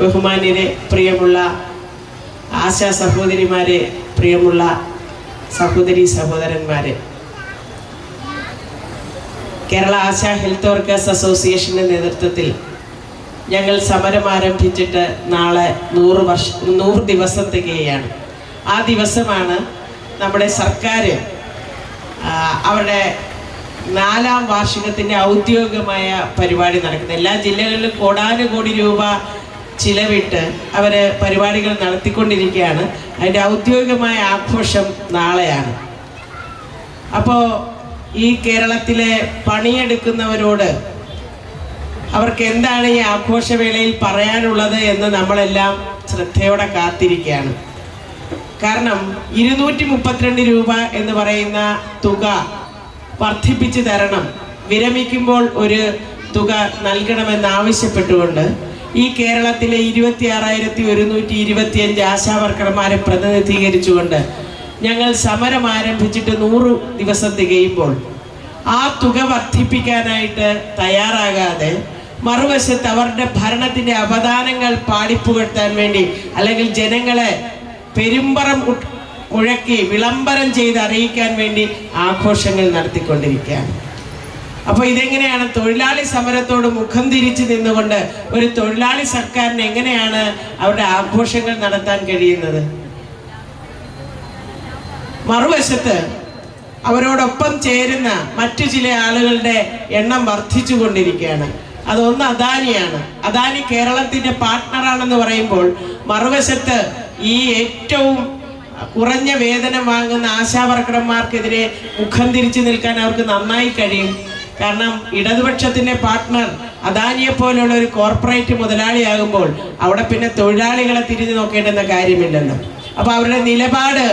ബഹുമാന്യരെ പ്രിയമുള്ള ആശാ സഹോദരിമാരെ പ്രിയമുള്ള സഹോദരി സഹോദരന്മാരെ. കേരള ആശാ ഹെൽത്ത് വർക്കേഴ്സ് അസോസിയേഷന്റെ നേതൃത്വത്തിൽ ഞങ്ങൾ സമരം ആരംഭിച്ചിട്ട് നാളെ നൂറ് വർഷ നൂറ് ദിവസം തികയാണ് ആ ദിവസമാണ് നമ്മുടെ സർക്കാർ അവരുടെ നാലാം വാർഷികത്തിന്റെ ഔദ്യോഗികമായ പരിപാടി നടക്കുന്നത്. എല്ലാ ജില്ലകളിലും കോടാനുകോടി രൂപ ചിലവിട്ട് അവർ പരിപാടികൾ നടത്തിക്കൊണ്ടിരിക്കുകയാണ്. അതിന്റെ ഔദ്യോഗികമായ ആഘോഷം നാളെയാണ്. അപ്പോൾ ഈ കേരളത്തിലെ പണിയെടുക്കുന്നവരോട് അവർക്ക് എന്താണ് ഈ ആഘോഷവേളയിൽ പറയാനുള്ളത് എന്ന് നമ്മളെല്ലാം ശ്രദ്ധയോടെ കാത്തിരിക്കുകയാണ്. കാരണം ഇരുന്നൂറ്റി മുപ്പത്തിരണ്ട് രൂപ എന്ന് പറയുന്ന തുക വർദ്ധിപ്പിച്ചു തരണം. വിരമിക്കുമ്പോൾ ഒരു തുക നൽകണമെന്ന് ആവശ്യപ്പെട്ടുകൊണ്ട് ഈ കേരളത്തിലെ ഇരുപത്തി ആറായിരത്തി ഒരുന്നൂറ്റി ഇരുപത്തിയഞ്ച് ആശാവർക്കർമാരെ പ്രതിനിധീകരിച്ചുകൊണ്ട് ഞങ്ങൾ സമരം ആരംഭിച്ചിട്ട് നൂറ് ദിവസം തികയുമ്പോൾ ആ തുക വർദ്ധിപ്പിക്കാനായിട്ട് തയ്യാറാകാതെ മറുവശത്ത് അവരുടെ ഭരണത്തിന്റെ അവദാനങ്ങൾ പാടിപ്പുകഴ്ത്താൻ വേണ്ടി അല്ലെങ്കിൽ ജനങ്ങളെ പെരുമ്പറം കുഴക്കി വിളംബരം ചെയ്ത് അറിയിക്കാൻ വേണ്ടി ആഘോഷങ്ങൾ നടത്തിക്കൊണ്ടിരിക്കുകയാണ്. അപ്പോൾ ഇതെങ്ങനെയാണ് തൊഴിലാളി സമരത്തോട് മുഖം തിരിച്ചു നിന്നുകൊണ്ട് ഒരു തൊഴിലാളി സർക്കാരിന് എങ്ങനെയാണ് അവരുടെ ആഘോഷങ്ങൾ നടത്താൻ കഴിയുന്നത്? മറുവശത്ത് അവരോടൊപ്പം ചേരുന്ന മറ്റു ചില ആളുകളുടെ എണ്ണം വർദ്ധിച്ചു കൊണ്ടിരിക്കുകയാണ് അതൊന്ന് അദാനിയാണ്. അദാനി കേരളത്തിന്റെ പാർട്ട്ണറാണെന്ന് പറയുമ്പോൾ മറുവശത്ത് ഈ ഏറ്റവും കുറഞ്ഞ വേതനം വാങ്ങുന്ന ആശാവർക്കർമാർക്കെതിരെ മുഖം തിരിച്ചു നിൽക്കാൻ അവർക്ക് നന്നായി കഴിയും. കാരണം ഇടതുപക്ഷത്തിന്റെ പാർട്ട്ണർ അദാനിയെ പോലെയുള്ള ഒരു കോർപ്പറേറ്റ് മുതലാളിയാകുമ്പോൾ അവിടെ പിന്നെ തൊഴിലാളികളെ തിരിഞ്ഞു നോക്കേണ്ടുന്ന കാര്യമില്ലല്ലോ. അപ്പോൾ അവരുടെ നിലപാട്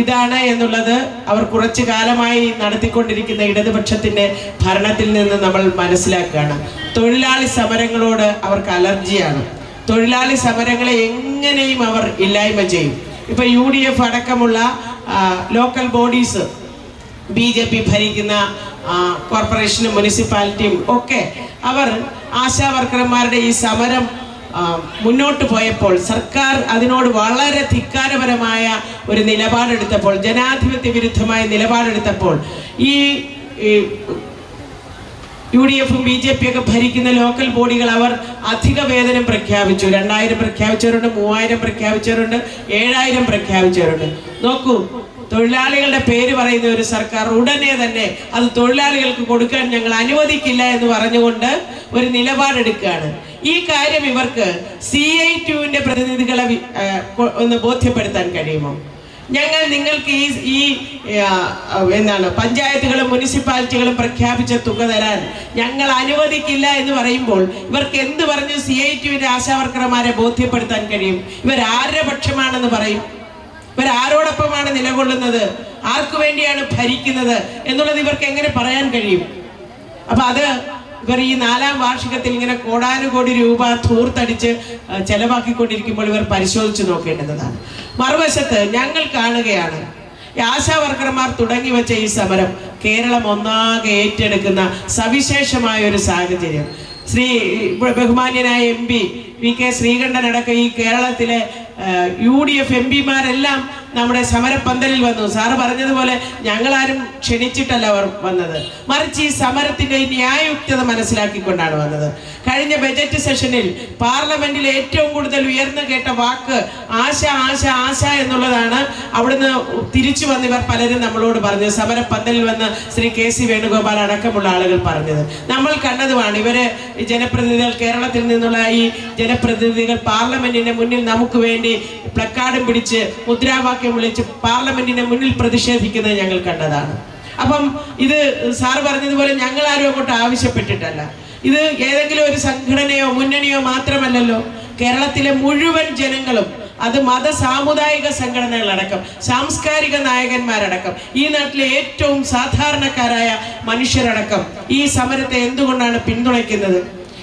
ഇതാണ് എന്നുള്ളത് അവർ കുറച്ചു കാലമായി നടത്തിക്കൊണ്ടിരിക്കുന്ന ഇടതുപക്ഷത്തിന്റെ ഭരണത്തിൽ നിന്ന് നമ്മൾ മനസ്സിലാക്കുകയാണ്. തൊഴിലാളി സമരങ്ങളോട് അവർക്ക് അലർജിയാണ്. തൊഴിലാളി സമരങ്ങളെ എങ്ങനെയും അവർ ഇല്ലായ്മ ചെയ്യും. ഇപ്പൊ യു ഡി എഫ് അടക്കമുള്ള local bodies B J P ഭരിക്കുന്ന കോർപ്പറേഷനും മുനിസിപ്പാലിറ്റിയും ഒക്കെ അവർ ആശാ വർക്കർമാരുടെ ഈ സമരം മുന്നോട്ട് പോയപ്പോൾ സർക്കാർ അതിനോട് വളരെ ധിക്കാരപരമായ ഒരു നിലപാടെടുത്തപ്പോൾ ജനാധിപത്യ വിരുദ്ധമായ നിലപാടെടുത്തപ്പോൾ ഈ യു ഡി എഫും ബി ജെ പി ഒക്കെ ഭരിക്കുന്ന ലോക്കൽ ബോഡികൾ അവർ അധിക വേതനം പ്രഖ്യാപിച്ചു. രണ്ടായിരം പ്രഖ്യാപിച്ചവരുണ്ട് മൂവായിരം പ്രഖ്യാപിച്ചവരുണ്ട് ഏഴായിരം പ്രഖ്യാപിച്ചവരുണ്ട്. നോക്കൂ തൊഴിലാളികളുടെ പേര് പറയുന്ന ഒരു സർക്കാർ ഉടനെ തന്നെ അത് തൊഴിലാളികൾക്ക് കൊടുക്കാൻ ഞങ്ങൾ അനുവദിക്കില്ല എന്ന് പറഞ്ഞുകൊണ്ട് ഒരു നിലപാടെടുക്കുകയാണ്. ഈ കാര്യം ഇവർക്ക് സി ഐ ടുവിന്റെ പ്രതിനിധികളെ ഒന്ന് ബോധ്യപ്പെടുത്താൻ കഴിയുമോ? ഞങ്ങൾ നിങ്ങൾക്ക് ഈ ഈ എന്താണ് പഞ്ചായത്തുകളും മുനിസിപ്പാലിറ്റികളും പ്രഖ്യാപിച്ച തുക തരാൻ ഞങ്ങൾ അനുവദിക്കില്ല എന്ന് പറയുമ്പോൾ ഇവർക്ക് എന്ത് പറഞ്ഞ് സി ഐ ടുവിന്റെ ആശാവർക്കർമാരെ ബോധ്യപ്പെടുത്താൻ കഴിയും? ഇവർ ആരുടെ പക്ഷമാണെന്ന് പറയും? ഇവർ ആരോടൊപ്പമാണ് നിലകൊള്ളുന്നത്? ആർക്കു വേണ്ടിയാണ് ഭരിക്കുന്നത്? എന്നുള്ളത് ഇവർക്ക് എങ്ങനെ പറയാൻ കഴിയും? അപ്പൊ അത് ഇവർ ഈ നാലാം വാർഷികത്തിൽ ഇങ്ങനെ കോടാനുകോടി രൂപ തൂർത്തടിച്ച് ചെലവാക്കിക്കൊണ്ടിരിക്കുമ്പോൾ ഇവർ പരിശോധിച്ചു നോക്കേണ്ടതാണ്. മറുവശത്ത് ഞങ്ങൾ കാണുകയാണ് ആശാവർക്കർമാർ ആശാ വർക്കർമാർ തുടങ്ങി വെച്ച ഈ സമരം കേരളം ഒന്നാകെ ഏറ്റെടുക്കുന്ന സവിശേഷമായ ഒരു സാഹചര്യം. ശ്രീ ബഹുമാന്യനായ M P V K Sreekantan അടക്കം ഈ കേരളത്തിലെ യു ഡി എഫ് എം പിമാരെല്ലാം നമ്മുടെ സമരപ്പന്തലിൽ വന്നു. സാറ് പറഞ്ഞതുപോലെ ഞങ്ങളാരും ക്ഷണിച്ചിട്ടല്ല അവർ വന്നത്. മറിച്ച് ഈ സമരത്തിന്റെ ന്യായയുക്തത മനസ്സിലാക്കിക്കൊണ്ടാണ് വന്നത്. കഴിഞ്ഞ ബജറ്റ് സെഷനിൽ പാർലമെന്റിൽ ഏറ്റവും കൂടുതൽ ഉയർന്നു കേട്ട വാക്ക് ആശ ആശ ആശ എന്നുള്ളതാണ് അവിടുന്ന് തിരിച്ചു വന്ന് ഇവർ പലരും നമ്മളോട് പറഞ്ഞത്. സമരപ്പന്തലിൽ വന്ന് ശ്രീ കെ സി വേണുഗോപാൽ അടക്കമുള്ള ആളുകൾ പറഞ്ഞത്. നമ്മൾ കണ്ടതുമാണ് ഇവർ ജനപ്രതിനിധികൾ കേരളത്തിൽ നിന്നുള്ള ഈ ജനപ്രതിനിധികൾ പാർലമെന്റിന്റെ മുന്നിൽ നമുക്ക് വേണ്ടി പ്ലക്കാർഡും പിടിച്ച് മുദ്രാവാക്യം വിളിച്ച് പാർലമെന്റിന്റെ മുന്നിൽ പ്രതിഷേധിക്കുന്നത് ഞങ്ങൾ കണ്ടതാണ്. അപ്പം ഇത് സാർ പറഞ്ഞതുപോലെ ഞങ്ങൾ ആരും അങ്ങോട്ട് ആവശ്യപ്പെട്ടിട്ടല്ല. ഇത് ഏതെങ്കിലും ഒരു സംഘടനയോ മുന്നണിയോ മാത്രമല്ലല്ലോ കേരളത്തിലെ മുഴുവൻ ജനങ്ങളും അത് മത സാമുദായിക സംഘടനകളടക്കം സാംസ്കാരിക നായകന്മാരടക്കം ഈ നാട്ടിലെ ഏറ്റവും സാധാരണക്കാരായ മനുഷ്യരടക്കം ഈ സമരത്തെ എന്തുകൊണ്ടാണ് പിന്തുണയ്ക്കുന്നത്?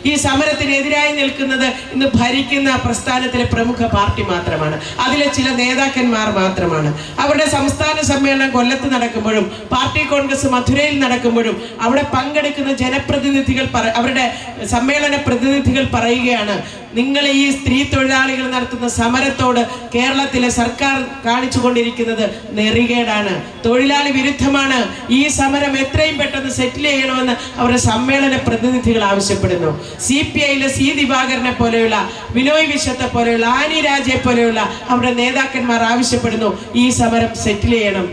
ഈ സമരത്തിനെതിരായി നിൽക്കുന്നത് ഇന്ന് ഭരിക്കുന്ന പ്രസ്ഥാനത്തിലെ പ്രമുഖ പാർട്ടി മാത്രമാണ്. അതിലെ ചില നേതാക്കന്മാർ മാത്രമാണ്. അവരുടെ സംസ്ഥാന സമ്മേളനം കൊല്ലത്ത് നടക്കുമ്പോഴും പാർട്ടി കോൺഗ്രസ് മധുരയിൽ നടക്കുമ്പോഴും അവിടെ പങ്കെടുക്കുന്ന ജനപ്രതിനിധികൾ അവരുടെ സമ്മേളന പ്രതിനിധികൾ പറയുകയാണ് നിങ്ങൾ ഈ സ്ത്രീ തൊഴിലാളികൾ നടത്തുന്ന സമരത്തോട് കേരളത്തിലെ സർക്കാർ കാണിച്ചു കൊണ്ടിരിക്കുന്നത് നെറികേടാണ്. തൊഴിലാളി വിരുദ്ധമാണ്. ഈ സമരം എത്രയും പെട്ടെന്ന് സെറ്റിൽ ചെയ്യണമെന്ന് അവരുടെ സമ്മേളന പ്രതിനിധികൾ ആവശ്യപ്പെടുന്നു. സി പി ഐയിലെ സി ദിവാകരനെ പോലെയുള്ള വിനോയ് വിശ്വത്തെ പോലെയുള്ള ആനി രാജയെ പോലെയുള്ള അവരുടെ നേതാക്കന്മാർ ആവശ്യപ്പെടുന്നു. ഈ സമരം സെറ്റിൽ ചെയ്യണം.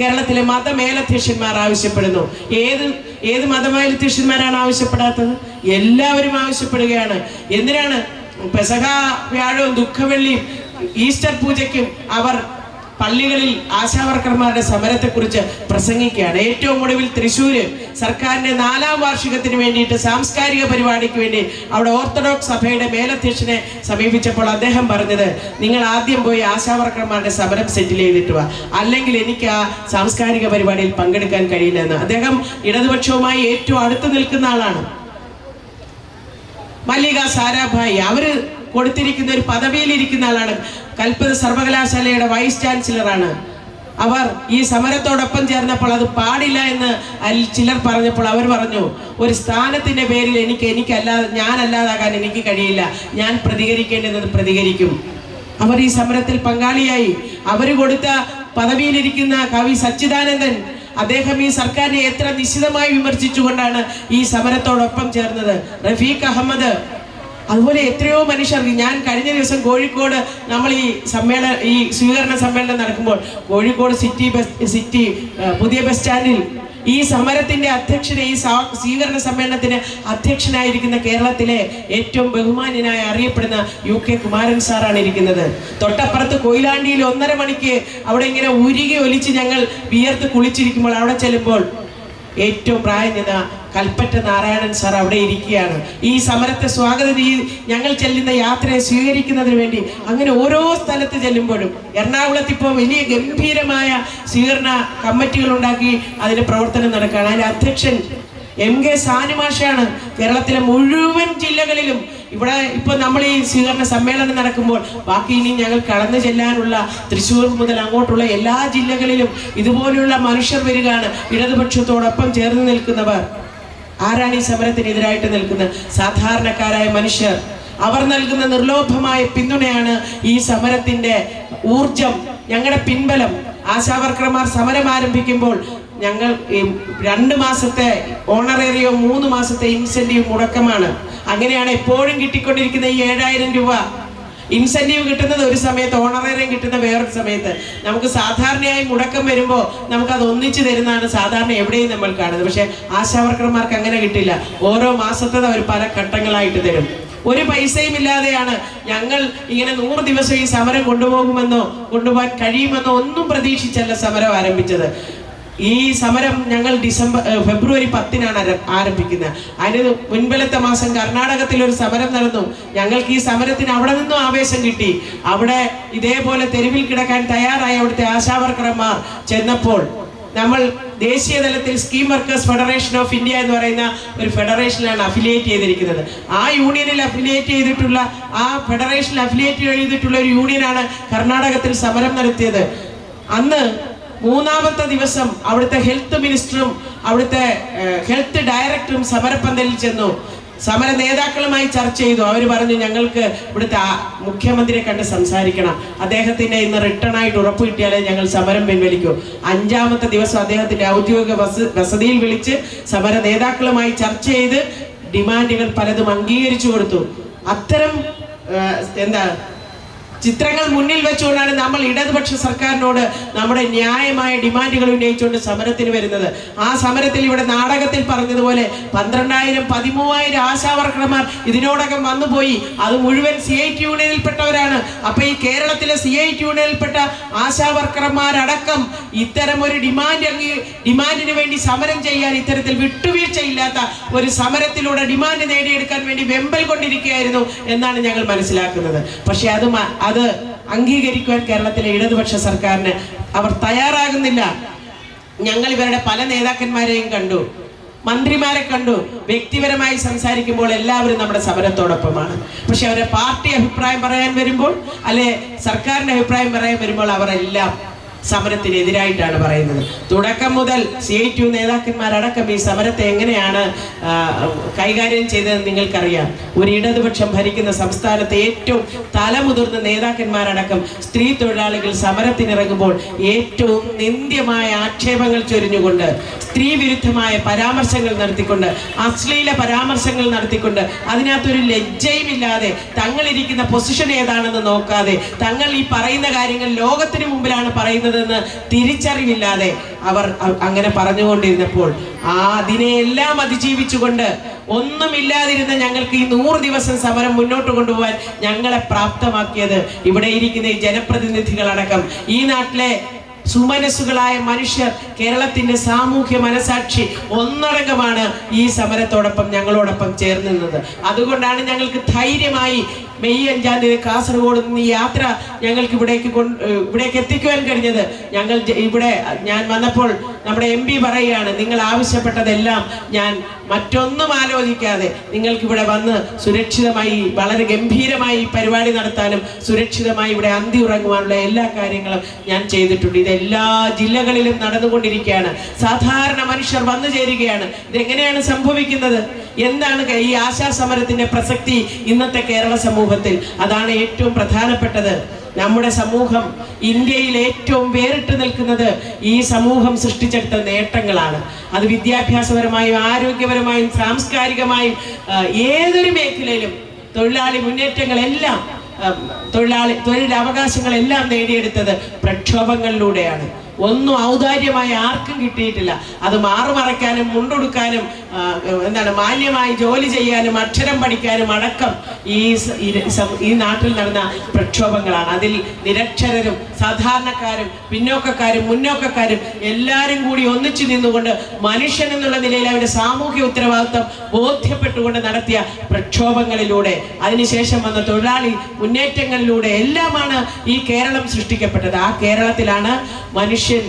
കേരളത്തിലെ മതമേലധ്യക്ഷന്മാർ ആവശ്യപ്പെടുന്നു. ഏത് ഏത് മതമേലധ്യക്ഷന്മാരാണ് ആവശ്യപ്പെടാത്തത്? എല്ലാവരും ആവശ്യപ്പെടുകയാണ്. എന്തിനാണ്? പെസഹ വ്യാഴവും ദുഃഖവെള്ളിയും ഈസ്റ്റർ പൂജയ്ക്കും അവർ പള്ളികളിൽ ആശാവർക്കർമാരുടെ സമരത്തെക്കുറിച്ച് പ്രസംഗിക്കുകയാണ്. ഏറ്റവും ഒടുവിൽ തൃശ്ശൂര് സർക്കാരിന്റെ നാലാം വാർഷികത്തിന് വേണ്ടിയിട്ട് സാംസ്കാരിക പരിപാടിക്ക് വേണ്ടി അവിടെ ഓർത്തഡോക്സ് സഭയുടെ മേലധ്യക്ഷനെ സമീപിച്ചപ്പോൾ അദ്ദേഹം പറഞ്ഞത് നിങ്ങൾ ആദ്യം പോയി ആശാവർക്കർമാരുടെ സമരം സെറ്റിൽ ചെയ്തിട്ട് വാ. അല്ലെങ്കിൽ എനിക്ക് ആ സാംസ്കാരിക പരിപാടിയിൽ പങ്കെടുക്കാൻ കഴിയില്ല എന്ന്. അദ്ദേഹം ഇടതുപക്ഷവുമായി ഏറ്റവും അടുത്ത് നിൽക്കുന്ന ആളാണ്. മല്ലിക സാരാഭായി. അവർ കൊടുത്തിരിക്കുന്ന ഒരു പദവിയിലിരിക്കുന്ന ആളാണ്. കൽപ്പത സർവകലാശാലയുടെ വൈസ് ചാൻസലറാണ്. അവർ ഈ സമരത്തോടൊപ്പം ചേർന്നപ്പോൾ അത് പാടില്ല എന്ന് ചിലർ പറഞ്ഞപ്പോൾ അവർ പറഞ്ഞു ഒരു സ്ഥാനത്തിന്റെ പേരിൽ എനിക്ക് എനിക്കല്ലാതെ ഞാനല്ലാതാകാൻ എനിക്ക് കഴിയില്ല. ഞാൻ പ്രതികരിക്കേണ്ടത് പ്രതികരിക്കും. അവർ ഈ സമരത്തിൽ പങ്കാളിയായി. അവർ കൊടുത്ത പദവിയിലിരിക്കുന്ന കവി സച്ചിദാനന്ദൻ അദ്ദേഹം ഈ സർക്കാരിനെ എത്ര നിശ്ചിതമായി വിമർശിച്ചുകൊണ്ടാണ് ഈ സമരത്തോടൊപ്പം ചേർന്നത്. റഫീഖ് അഹമ്മദ് അതുപോലെ എത്രയോ മനുഷ്യർ ഞാൻ കഴിഞ്ഞ ദിവസം കോഴിക്കോട് നമ്മൾ ഈ സമ്മേളന ഈ സ്വീകരണ സമ്മേളനം നടക്കുമ്പോൾ കോഴിക്കോട് സിറ്റി ബസ് സിറ്റി പുതിയ ബസ് സ്റ്റാൻഡിൽ ഈ സമരത്തിന്റെ അധ്യക്ഷനെ ഈ സ്വീകരണ സമ്മേളനത്തിന് അധ്യക്ഷനായിരിക്കുന്ന കേരളത്തിലെ ഏറ്റവും ബഹുമാന്യനായി അറിയപ്പെടുന്ന യു കെ കുമാരൻ സാറാണ് ഇരിക്കുന്നത്. തൊട്ടപ്പുറത്ത് കൊയിലാണ്ടിയിൽ ഒന്നര മണിക്ക് അവിടെ ഇങ്ങനെ ഉരുകി ഒലിച്ച് ഞങ്ങൾ വിയർത്ത് കുളിച്ചിരിക്കുമ്പോൾ അവിടെ ചെല്ലുമ്പോൾ ഏറ്റവും പ്രായം കൽപ്പറ്റ നാരായണൻ സാർ അവിടെ ഇരിക്കുകയാണ്. ഈ സമരത്തെ സ്വാഗതം ഈ ഞങ്ങൾ ചെല്ലുന്ന യാത്രയെ സ്വീകരിക്കുന്നതിന് വേണ്ടി അങ്ങനെ ഓരോ സ്ഥലത്ത് ചെല്ലുമ്പോഴും എറണാകുളത്ത് ഇപ്പോൾ വലിയ ഗംഭീരമായ സ്വീകരണ കമ്മിറ്റികൾ ഉണ്ടാക്കി അതിന് പ്രവർത്തനം നടക്കുകയാണ്. അതിന്റെ അധ്യക്ഷൻ എം കെ സാനുമാഷാണ് കേരളത്തിലെ മുഴുവൻ ജില്ലകളിലും ഇവിടെ ഇപ്പൊ നമ്മൾ ഈ സ്വീകരണ സമ്മേളനം നടക്കുമ്പോൾ ബാക്കി ഇനി ഞങ്ങൾ കടന്നു ചെല്ലാനുള്ള തൃശ്ശൂർ മുതൽ അങ്ങോട്ടുള്ള എല്ലാ ജില്ലകളിലും ഇതുപോലെയുള്ള മനുഷ്യർ വരികയാണ്. ഇടതുപക്ഷത്തോടൊപ്പം ചേർന്ന് നിൽക്കുന്നവർ. ആരാണ് ഈ സമരത്തിനെതിരായിട്ട് നിൽക്കുന്നത് സാധാരണക്കാരായ മനുഷ്യർ. അവർ നൽകുന്ന നിർലോഭമായ പിന്തുണയാണ് ഈ സമരത്തിന്റെ ഊർജം ഞങ്ങളുടെ പിൻബലം. ആശാവർക്കർമാർ സമരം ആരംഭിക്കുമ്പോൾ ഞങ്ങൾ രണ്ട് മാസത്തെ ഓണറേറിയോ മൂന്ന് മാസത്തെ ഇൻസെന്റീവ് മുടക്കമാണ്. അങ്ങനെയാണ് എപ്പോഴും കിട്ടിക്കൊണ്ടിരിക്കുന്ന ഈ ഏഴായിരം രൂപ. ഇൻസെന്റീവ് കിട്ടുന്നത് ഒരു സമയത്ത് ഓണറേറിയം കിട്ടുന്ന വേറൊരു സമയത്ത്. നമുക്ക് സാധാരണയായി മുടക്കം വരുമ്പോൾ നമുക്ക് അത് ഒന്നിച്ചു തരുന്നതാണ് സാധാരണ എവിടെയും നമ്മൾ കാണുന്നത്. പക്ഷെ ആശാവർക്കർമാർക്ക് അങ്ങനെ കിട്ടില്ല. ഓരോ മാസത്തത് അവർ പല ഘട്ടങ്ങളായിട്ട് തരും. ഒരു പൈസയും ഇല്ലാതെയാണ് ഞങ്ങൾ ഇങ്ങനെ നൂറ് ദിവസം ഈ സമരം കൊണ്ടുപോകുമെന്നോ കൊണ്ടുപോകാൻ കഴിയുമെന്നോ ഒന്നും പ്രതീക്ഷിച്ചല്ല സമരം ആരംഭിച്ചത്. ഈ സമരം ഞങ്ങൾ ഡിസംബർ ഫെബ്രുവരി പത്തിനാണ് ആര- ആരംഭിക്കുന്നത്. അതിന് മുൻപിലത്തെ മാസം കർണാടകത്തിൽ ഒരു സമരം നടന്നു. ഞങ്ങൾക്ക് ഈ സമരത്തിന് അവിടെ നിന്നും ആവേശം കിട്ടി. അവിടെ ഇതേപോലെ തെരുവിൽ കിടക്കാൻ തയ്യാറായ അവിടുത്തെ ആശാവർക്കർമാർ ചെന്നപ്പോൾ നമ്മൾ ദേശീയ തലത്തിൽ scheme workers federation of India എന്ന് പറയുന്ന ഒരു ഫെഡറേഷനിലാണ് അഫിലിയേറ്റ് ചെയ്തിരിക്കുന്നത്. ആ യൂണിയനിൽ അഫിലിയേറ്റ് ചെയ്തിട്ടുള്ള ആ ഫെഡറേഷനിൽ അഫിലിയേറ്റ് ചെയ്തിട്ടുള്ള ഒരു യൂണിയനാണ് കർണാടകത്തിൽ സമരം നടത്തിയത്. അന്ന് മൂന്നാമത്തെ ദിവസം അവിടുത്തെ ഹെൽത്ത് മിനിസ്റ്ററും അവിടുത്തെ ഹെൽത്ത് ഡയറക്ടറും സമരപ്പന്തലിൽ ചെന്നു. സമര നേതാക്കളുമായി ചർച്ച ചെയ്തു. അവർ പറഞ്ഞു ഞങ്ങൾക്ക് ഇവിടുത്തെ മുഖ്യമന്ത്രിയെ കണ്ട് സംസാരിക്കണം. അദ്ദേഹത്തിന്റെ ഇന്ന് റിട്ടേൺ ആയിട്ട് ഉറപ്പ് കിട്ടിയാലേ ഞങ്ങൾ സമരം പിൻവലിക്കൂ. അഞ്ചാമത്തെ ദിവസം അദ്ദേഹത്തിന്റെ ഔദ്യോഗിക വസ- വസതിയിൽ വിളിച്ച് സമര നേതാക്കളുമായി ചർച്ച ചെയ്ത് ഡിമാൻഡുകൾ പലതും അംഗീകരിച്ചു കൊടുത്തു. അത്തരം എന്താ ചിത്രങ്ങൾ മുന്നിൽ വെച്ചുകൊണ്ടാണ് നമ്മൾ ഇടതുപക്ഷ സർക്കാരിനോട് നമ്മുടെ ന്യായമായ ഡിമാൻഡുകൾ ഉന്നയിച്ചുകൊണ്ട് സമരത്തിന് വരുന്നത്. ആ സമരത്തിൽ ഇവിടെ നാടകത്തിൽ പറഞ്ഞതുപോലെ പന്ത്രണ്ടായിരം പതിമൂവായിരം ആശാവർക്കർമാർ ഇതിനോടകം വന്നുപോയി. അത് മുഴുവൻ സി ഐ ടി യൂണിയനിൽപ്പെട്ടവരാണ്. അപ്പൊ ഈ കേരളത്തിലെ സി ഐ ടി യൂണിയനിൽപ്പെട്ട ആശാവർക്കർമാരടക്കം ഇത്തരം ഒരു ഡിമാൻഡ് ഡിമാൻഡിന് വേണ്ടി സമരം ചെയ്യാൻ ഇത്തരത്തിൽ വിട്ടുവീഴ്ചയില്ലാത്ത ഒരു സമരത്തിലൂടെ ഡിമാൻഡ് നേടിയെടുക്കാൻ വേണ്ടി വെമ്പൽ കൊണ്ടിരിക്കുകയായിരുന്നു എന്നാണ് ഞങ്ങൾ മനസ്സിലാക്കുന്നത്. പക്ഷെ അത് അത് അംഗീകരിക്കുവാൻ കേരളത്തിലെ ഇടതുപക്ഷ സർക്കാരിന് അവർ തയ്യാറാകുന്നില്ല. ഞങ്ങൾ ഇവരുടെ പല നേതാക്കന്മാരെയും കണ്ടു. മന്ത്രിമാരെ കണ്ടു. വ്യക്തിപരമായി സംസാരിക്കുമ്പോൾ എല്ലാവരും നമ്മുടെ സമരത്തോടൊപ്പമാണ്. പക്ഷെ അവരെ പാർട്ടി അഭിപ്രായം പറയാൻ വരുമ്പോൾ അല്ലെ സർക്കാരിന്റെ അഭിപ്രായം പറയാൻ വരുമ്പോൾ അവരെല്ലാം സമരത്തിനെതിരായിട്ടാണ് പറയുന്നത്. തുടക്കം മുതൽ സി ഐ ടി നേതാക്കന്മാരടക്കം ഈ സമരത്തെ എങ്ങനെയാണ് കൈകാര്യം ചെയ്തതെന്ന് നിങ്ങൾക്കറിയാം. ഒരു ഇടതുപക്ഷം ഭരിക്കുന്ന സംസ്ഥാനത്തെ ഏറ്റവും തലമുതിർന്ന നേതാക്കന്മാരടക്കം സ്ത്രീ തൊഴിലാളികൾ സമരത്തിനിറങ്ങുമ്പോൾ ഏറ്റവും നിന്ദ്യമായ ആക്ഷേപങ്ങൾ ചൊരിഞ്ഞുകൊണ്ട് സ്ത്രീ വിരുദ്ധമായ പരാമർശങ്ങൾ നടത്തിക്കൊണ്ട് അശ്ലീല പരാമർശങ്ങൾ നടത്തിക്കൊണ്ട് അതിനകത്തൊരു ലജ്ജയുമില്ലാതെ തങ്ങളിരിക്കുന്ന പൊസിഷൻ ഏതാണെന്ന് നോക്കാതെ തങ്ങൾ ഈ പറയുന്ന കാര്യങ്ങൾ ലോകത്തിന് മുമ്പിലാണ് പറയുന്നതെന്ന് തിരിച്ചറിവില്ലാതെ അവർ അങ്ങനെ പറഞ്ഞുകൊണ്ടിരുന്നപ്പോൾ ആ അതിനെയെല്ലാം അതിജീവിച്ചുകൊണ്ട് ഒന്നുമില്ലാതിരുന്ന ഞങ്ങൾക്ക് ഈ നൂറ് ദിവസം സമരം മുന്നോട്ട് കൊണ്ടുപോകാൻ ഞങ്ങളെ പ്രാപ്തമാക്കിയത് ഇവിടെ ഇരിക്കുന്ന ഈ ജനപ്രതിനിധികളടക്കം. ഈ നാട്ടിലെ സുമനസ്സുകളായ മനുഷ്യർ കേരളത്തിന്റെ സാമൂഹ്യ മനസാക്ഷി ഒന്നടങ്കമാണ് ഈ സമരത്തോടൊപ്പം ഞങ്ങളോടൊപ്പം ചേർന്നിരുന്നത് അതുകൊണ്ടാണ് ഞങ്ങൾക്ക് ധൈര്യമായി മെയ് അഞ്ചാം തീയതി കാസർഗോഡ് നിന്ന് യാത്ര ഞങ്ങൾക്ക് ഇവിടേക്ക് ഇവിടേക്ക് എത്തിക്കുവാൻ കഴിഞ്ഞത്. ഞങ്ങൾ ഇവിടെ ഞാൻ വന്നപ്പോൾ നമ്മുടെ എം പി പറയുകയാണ് നിങ്ങൾ ആവശ്യപ്പെട്ടതെല്ലാം ഞാൻ മറ്റൊന്നും ആലോചിക്കാതെ നിങ്ങൾക്ക് ഇവിടെ വന്ന് സുരക്ഷിതമായി വളരെ ഗംഭീരമായി പരിപാടി നടത്താനും സുരക്ഷിതമായി ഇവിടെ അന്തി ഉറങ്ങുവാനുള്ള എല്ലാ കാര്യങ്ങളും ഞാൻ ചെയ്തിട്ടുണ്ട്. ഇത് എല്ലാ ജില്ലകളിലും നടന്നുകൊണ്ടിരിക്കുകയാണ്. സാധാരണ മനുഷ്യർ വന്നു ചേരുകയാണ്. ഇതെങ്ങനെയാണ് സംഭവിക്കുന്നത്? എന്താണ് ഈ ആശാ സമരത്തിന്റെ പ്രസക്തി ഇന്നത്തെ കേരള സമൂഹത്തിൽ അതാണ് ഏറ്റവും പ്രധാനപ്പെട്ടത്. നമ്മുടെ സമൂഹം ഇന്ത്യയിൽ ഏറ്റവും വേറിട്ട് നിൽക്കുന്നത് ഈ സമൂഹം സൃഷ്ടിച്ചെടുത്ത നേട്ടങ്ങളാണ്. അത് വിദ്യാഭ്യാസപരമായും ആരോഗ്യപരമായും സാംസ്കാരികമായും ഏതൊരു മേഖലയിലും തൊഴിലാളി മുന്നേറ്റങ്ങളെല്ലാം തൊഴിലാളി തൊഴിലവകാശങ്ങളെല്ലാം നേടിയെടുത്തത് പ്രക്ഷോഭങ്ങളിലൂടെയാണ്. ഒന്നും ഔദാര്യമായി ആർക്കും കിട്ടിയിട്ടില്ല. അത് മാറുമറയ്ക്കാനും മുണ്ടൊടുക്കാനും എന്താണ് മാന്യമായി ജോലി ചെയ്യാനും അക്ഷരം പഠിക്കാനും അടക്കം ഈ ഈ നാട്ടിൽ നടന്ന പ്രക്ഷോഭങ്ങളാണ്. അതിൽ നിരക്ഷരരും സാധാരണക്കാരും പിന്നോക്കക്കാരും മുന്നോക്കക്കാരും എല്ലാവരും കൂടി ഒന്നിച്ചു നിന്നുകൊണ്ട് മനുഷ്യൻ എന്നുള്ള നിലയിൽ അവരുടെ സാമൂഹ്യ ഉത്തരവാദിത്വം ബോധ്യപ്പെട്ടുകൊണ്ട് നടത്തിയ പ്രക്ഷോഭങ്ങളിലൂടെ അതിനുശേഷം വന്ന തൊഴിലാളി മുന്നേറ്റങ്ങളിലൂടെ എല്ലാമാണ് ഈ കേരളം സൃഷ്ടിക്കപ്പെട്ടത്. ആ കേരളത്തിലാണ് മനുഷ്യൻ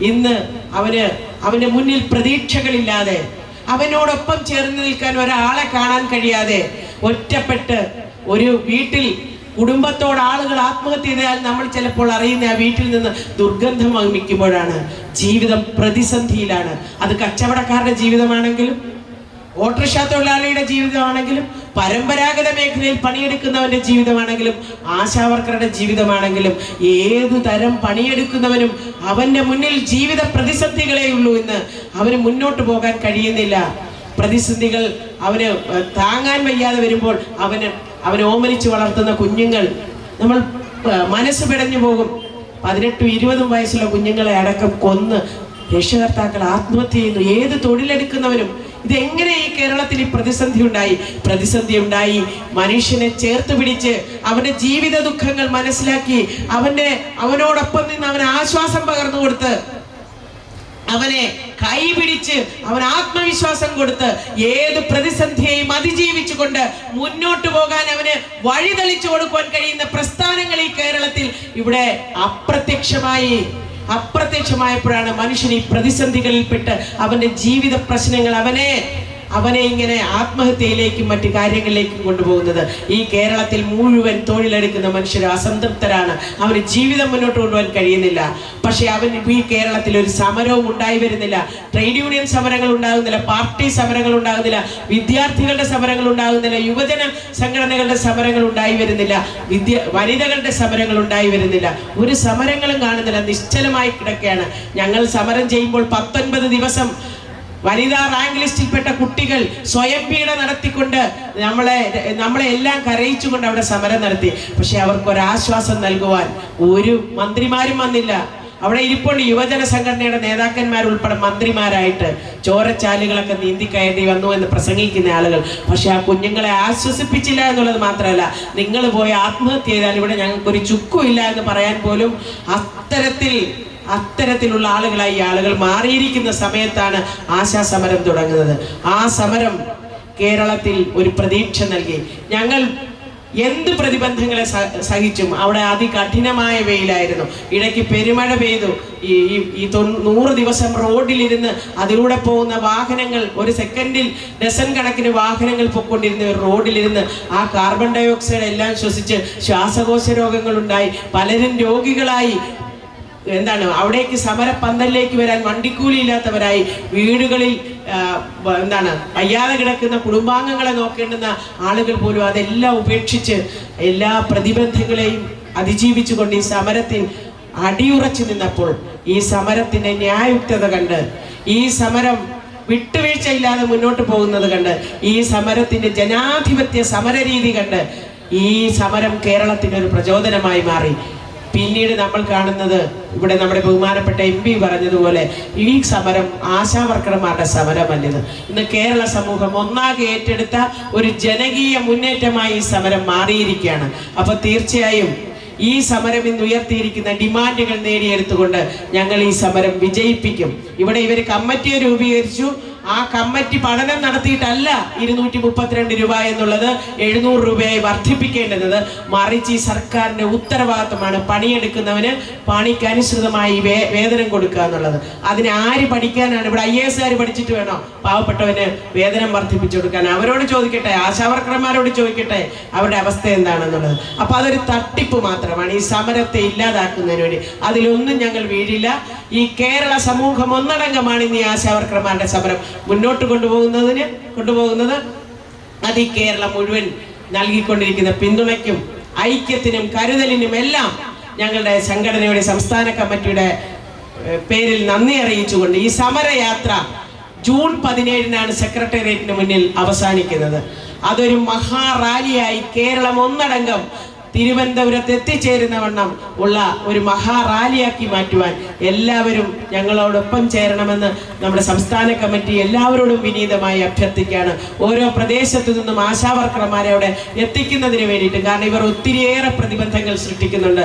ഇന്ന് അവന് അവന്റെ മുന്നിൽ പ്രതീക്ഷകളില്ലാതെ അവനോടൊപ്പം ചേർന്ന് നിൽക്കാൻ ഒരാളെ കാണാൻ കഴിയാതെ ഒറ്റപ്പെട്ട് ഒരു വീട്ടിൽ കുടുംബത്തോട് ആളുകൾ ആത്മഹത്യ ചെയ്താൽ നമ്മൾ ചിലപ്പോൾ അറിയുന്ന ആ വീട്ടിൽ നിന്ന് ദുർഗന്ധം വമിക്കുമ്പോഴാണ് ജീവിതം പ്രതിസന്ധിയിലാണ്. അത് കച്ചവടക്കാരുടെ ജീവിതമാണെങ്കിലും ഓട്ടോറിക്ഷ തൊഴിലാളിയുടെ ജീവിതമാണെങ്കിലും പരമ്പരാഗത മേഖലയിൽ പണിയെടുക്കുന്നവന്റെ ജീവിതമാണെങ്കിലും ആശാവർക്കറുടെ ജീവിതമാണെങ്കിലും ഏതു തരം പണിയെടുക്കുന്നവനും അവന്റെ മുന്നിൽ ജീവിത പ്രതിസന്ധികളേ ഉള്ളൂ എന്ന് അവന് മുന്നോട്ട് പോകാൻ കഴിയുന്നില്ല. പ്രതിസന്ധികൾ അവന് താങ്ങാൻ വയ്യാതെ വരുമ്പോൾ അവന് അവനെ ഓമനിച്ച് വളർത്തുന്ന കുഞ്ഞുങ്ങൾ നമ്മൾ മനസ്സ് പിടഞ്ഞു പോകും. പതിനെട്ടും ഇരുപതും വയസ്സുള്ള കുഞ്ഞുങ്ങളെ അടക്കം കൊന്ന് രക്ഷകർത്താക്കൾ ആത്മഹത്യ ചെയ്യുന്നു. ഏത് തൊഴിലെടുക്കുന്നവരും ഇതെങ്ങനെ ഈ കേരളത്തിൽ ഈ പ്രതിസന്ധി ഉണ്ടായി? പ്രതിസന്ധി ഉണ്ടായി. മനുഷ്യനെ ചേർത്ത് പിടിച്ച് അവന്റെ ജീവിത ദുഃഖങ്ങൾ മനസ്സിലാക്കി അവന്റെ അവനോടൊപ്പം നിന്ന് അവന് ആശ്വാസം പകർന്നു കൊടുത്ത് അവനെ കൈപിടിച്ച് അവൻ ആത്മവിശ്വാസം കൊടുത്ത് ഏത് പ്രതിസന്ധിയെയും അതിജീവിച്ചുകൊണ്ട് മുന്നോട്ട് പോകാൻ അവന് വഴിതെളിച്ചു കൊടുക്കുവാൻ കഴിയുന്ന പ്രസ്ഥാനങ്ങൾ ഈ കേരളത്തിൽ ഇവിടെ അപ്രത്യക്ഷമായി അപ്രത്യക്ഷമായപ്പോഴാണ് മനുഷ്യൻ ഈ പ്രതിസന്ധികളിൽപ്പെട്ട് അവന്റെ ജീവിത പ്രശ്നങ്ങൾ അവനെ അവനെ ഇങ്ങനെ ആത്മഹത്യയിലേക്കും മറ്റു കാര്യങ്ങളിലേക്കും കൊണ്ടുപോകുന്നത്. ഈ കേരളത്തിൽ മുഴുവൻ തൊഴിലെടുക്കുന്ന മനുഷ്യർ അസംതൃപ്തരാണ്. അവന് ജീവിതം മുന്നോട്ട് കൊണ്ടുപോകാൻ കഴിയുന്നില്ല. പക്ഷേ അവന് ഈ കേരളത്തിൽ ഒരു സമരവും ഉണ്ടായി വരുന്നില്ല. ട്രേഡ് യൂണിയൻ സമരങ്ങൾ ഉണ്ടാകുന്നില്ല. പാർട്ടി സമരങ്ങൾ ഉണ്ടാകുന്നില്ല. വിദ്യാർത്ഥികളുടെ സമരങ്ങൾ ഉണ്ടാകുന്നില്ല. യുവജന സംഘടനകളുടെ സമരങ്ങൾ ഉണ്ടായി വരുന്നില്ല. വിദ്യ വനിതകളുടെ സമരങ്ങൾ ഉണ്ടായി വരുന്നില്ല. ഒരു സമരങ്ങളും കാണുന്നില്ല. നിശ്ചലമായി കിടക്കുകയാണ്. ഞങ്ങൾ സമരം ചെയ്യുമ്പോൾ പത്തൊൻപത് ദിവസം വനിതാ റാങ്ക് ലിസ്റ്റിൽപ്പെട്ട കുട്ടികൾ സ്വയം പീഡ നടത്തിക്കൊണ്ട് നമ്മളെ നമ്മളെ എല്ലാം കരയിച്ചുകൊണ്ട് അവിടെ സമരം നടത്തി. പക്ഷെ അവർക്ക് ഒരാശ്വാസം നൽകുവാൻ ഒരു മന്ത്രിമാരും വന്നില്ല. അവിടെ ഇരിപ്പുണ്ട് യുവജന സംഘടനയുടെ നേതാക്കന്മാർ ഉൾപ്പെടെ മന്ത്രിമാരായിട്ട്. ചോരച്ചാലുകളൊക്കെ നീന്തി കയറി വന്നു എന്ന് പ്രസംഗിക്കുന്ന ആളുകൾ. പക്ഷെ ആ കുഞ്ഞുങ്ങളെ ആശ്വസിപ്പിച്ചില്ല എന്നുള്ളത് മാത്രമല്ല നിങ്ങൾ പോയി ആത്മഹത്യ ചെയ്താൽ ഇവിടെ ഞങ്ങൾക്കൊരു ചുക്കുമില്ല എന്ന് പറയാൻ പോലും അത്തരത്തിൽ അത്തരത്തിലുള്ള ആളുകളായി ആളുകൾ മാറിയിരിക്കുന്ന സമയത്താണ് ആശാ സമരം തുടങ്ങുന്നത്. ആ സമരം കേരളത്തിൽ ഒരു പ്രതീക്ഷ നൽകി. ഞങ്ങൾ എന്ത് പ്രതിബന്ധങ്ങളെ സഹിച്ചും അവിടെ അതികഠിനമായ വെയിലായിരുന്നു. ഇടയ്ക്ക് പെരുമഴ പെയ്തു. ഈ ഈ- നൂറ് ദിവസം റോഡിലിരുന്ന് അതിലൂടെ പോകുന്ന വാഹനങ്ങൾ ഒരു സെക്കൻഡിൽ ഡസൻ കണക്കിന് വാഹനങ്ങൾ പൊക്കൊണ്ടിരുന്ന റോഡിലിരുന്ന് ആ കാർബൺ ഡയോക്സൈഡ് എല്ലാം ശ്വസിച്ച് ശ്വാസകോശ രോഗങ്ങളുണ്ടായി. പലരും രോഗികളായി. എന്താണ് അവിടേക്ക് സമരപ്പന്തലിലേക്ക് വരാൻ വണ്ടിക്കൂലി ഇല്ലാത്തവരായി വീടുകളിൽ എന്താണ് വയ്യാതെ കിടക്കുന്ന കുടുംബാംഗങ്ങളെ നോക്കേണ്ടുന്ന ആളുകൾ പോലും അതെല്ലാം ഉപേക്ഷിച്ച് എല്ലാ പ്രതിബന്ധങ്ങളെയും അതിജീവിച്ചുകൊണ്ട് ഈ സമരത്തിൽ അടിയുറച്ചു നിന്നപ്പോൾ ഈ സമരത്തിന്റെ ന്യായുക്തത കണ്ട് ഈ സമരം വിട്ടുവീഴ്ചയില്ലാതെ മുന്നോട്ട് പോകുന്നത് കണ്ട് ഈ സമരത്തിന്റെ ജനാധിപത്യ സമരരീതി കണ്ട് ഈ സമരം കേരളത്തിന് ഒരു പ്രചോദനമായി മാറി. പിന്നീട് നമ്മൾ കാണുന്നത് ഇവിടെ നമ്മുടെ ബഹുമാനപ്പെട്ട എം പി പറഞ്ഞതുപോലെ ഈ സമരം ആശാവർക്കർമാരുടെ സമരമല്ലത്. ഇന്ന് കേരള സമൂഹം ഒന്നാകെ ഏറ്റെടുത്ത ഒരു ജനകീയ മുന്നേറ്റമായി ഈ സമരം മാറിയിരിക്കുകയാണ്. അപ്പൊ തീർച്ചയായും ഈ സമരം ഇന്ന് ഉയർത്തിയിരിക്കുന്ന ഡിമാൻഡുകൾ നേടിയെടുത്തുകൊണ്ട് ഞങ്ങൾ ഈ സമരം വിജയിപ്പിക്കും. ഇവിടെ ഇവർ കമ്മിറ്റിയെ രൂപീകരിച്ചു. ആ കമ്മിറ്റി പഠനം നടത്തിയിട്ടല്ല ഇരുന്നൂറ്റി മുപ്പത്തിരണ്ട് രൂപ എന്നുള്ളത് എഴുന്നൂറ് രൂപയായി വർദ്ധിപ്പിക്കേണ്ടത് മറിച്ച് ഈ സർക്കാരിന്റെ ഉത്തരവാദിത്തമാണ് പണിയെടുക്കുന്നവന് പണിക്ക് അനുസൃതമായി വേതനം കൊടുക്കുക എന്നുള്ളത്. അതിന് ആര് പഠിക്കാനാണ്? ഇവിടെ ഐ എസ് ആര് പഠിച്ചിട്ട് വേണോ? പാവപ്പെട്ടവന് വേതനം വർദ്ധിപ്പിച്ചു കൊടുക്കാൻ. അവരോട് ചോദിക്കട്ടെ ആശാവർക്കർമാരോട് ചോദിക്കട്ടെ അവരുടെ അവസ്ഥ എന്താണെന്നുള്ളത്. അപ്പൊ അതൊരു തട്ടിപ്പ് മാത്രമാണ്. ഈ സമരത്തെ ഇല്ലാതാക്കുന്നതിന് വേണ്ടി. അതിലൊന്നും ഞങ്ങൾ വീഴില്ല. ഈ കേരള സമൂഹം ഒന്നടങ്കമാണ് ഇന്ന് ഈ ആശാവർക്കർമാരുടെ സമരം. മുന്നോട്ട് കൊണ്ടുപോകുന്നതിന് കൊണ്ടുപോകുന്നത്. അത് ഈ കേരളം മുഴുവൻ നൽകിക്കൊണ്ടിരിക്കുന്ന പിന്തുണയ്ക്കും ഐക്യത്തിനും കരുതലിനും എല്ലാം ഞങ്ങളുടെ സംഘടനയുടെ സംസ്ഥാന കമ്മിറ്റിയുടെ പേരിൽ നന്ദി അറിയിച്ചുകൊണ്ട് ഈ സമരയാത്ര ജൂൺ പതിനേഴിനാണ് സെക്രട്ടേറിയറ്റിന് മുന്നിൽ അവസാനിക്കുന്നത്. അതൊരു മഹാറാലിയായി കേരളം ഒന്നടങ്കം തിരുവനന്തപുരത്ത് എത്തിച്ചേരുന്ന വണ്ണം ഉള്ള ഒരു മഹാ റാലിയാക്കി മാറ്റുവാൻ എല്ലാവരും ഞങ്ങളോടൊപ്പം ചേരണമെന്ന് നമ്മുടെ സംസ്ഥാന കമ്മിറ്റി എല്ലാവരോടും വിനീതമായി അഭ്യർത്ഥിക്കുകയാണ്. ഓരോ പ്രദേശത്തു നിന്നും ആശാവർക്കർമാരെ അവിടെ എത്തിക്കുന്നതിന് വേണ്ടിയിട്ട്. കാരണം ഇവർ ഒത്തിരിയേറെ പ്രതിബന്ധങ്ങൾ സൃഷ്ടിക്കുന്നുണ്ട്.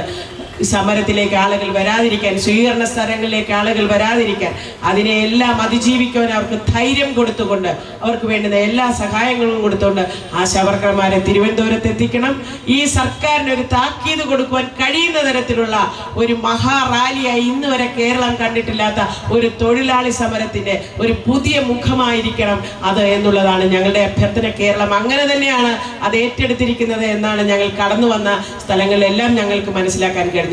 സമരത്തിലേക്ക് ആളുകൾ വരാതിരിക്കാൻ സ്വീകരണ സ്ഥലങ്ങളിലേക്ക് ആളുകൾ വരാതിരിക്കാൻ അതിനെ എല്ലാം അതിജീവിക്കുവാൻ അവർക്ക് ധൈര്യം കൊടുത്തുകൊണ്ട് അവർക്ക് വേണ്ടുന്ന എല്ലാ സഹായങ്ങളും കൊടുത്തുകൊണ്ട് ആശാവർക്കർമാരെ തിരുവനന്തപുരത്ത് എത്തിക്കണം. ഈ സർക്കാരിന് ഒരു താക്കീത് കൊടുക്കുവാൻ കഴിയുന്ന തരത്തിലുള്ള ഒരു മഹാറാലിയായി ഇന്ന് വരെ കേരളം കണ്ടിട്ടില്ലാത്ത ഒരു തൊഴിലാളി സമരത്തിന്റെ ഒരു പുതിയ മുഖമായിരിക്കണം അത് എന്നുള്ളതാണ് ഞങ്ങളുടെ അഭ്യർത്ഥന. കേരളം അങ്ങനെ തന്നെയാണ് അത് ഏറ്റെടുത്തിരിക്കുന്നത് എന്നാണ് ഞങ്ങൾ കടന്നു വന്ന സ്ഥലങ്ങളിലെല്ലാം ഞങ്ങൾക്ക് മനസ്സിലാക്കാൻ കഴിഞ്ഞത്.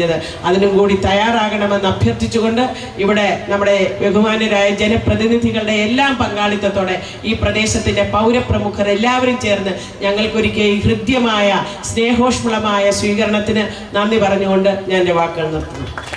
അതിനും കൂടി തയ്യാറാകണമെന്ന് അഭ്യർത്ഥിച്ചുകൊണ്ട് ഇവിടെ നമ്മുടെ ബഹുമാനരായ ജനപ്രതിനിധികളുടെ എല്ലാം പങ്കാളിത്തത്തോടെ ഈ പ്രദേശത്തിന്റെ പൗരപ്രമുഖർ എല്ലാവരും ചേർന്ന് ഞങ്ങൾക്കൊരിക്കൽ ഈ ഹൃദ്യമായ സ്നേഹോഷ്മളമായ സ്വീകരണത്തിന് നന്ദി പറഞ്ഞുകൊണ്ട് ഞാൻ എന്റെ വാക്കുകൾ നിർത്തുന്നു.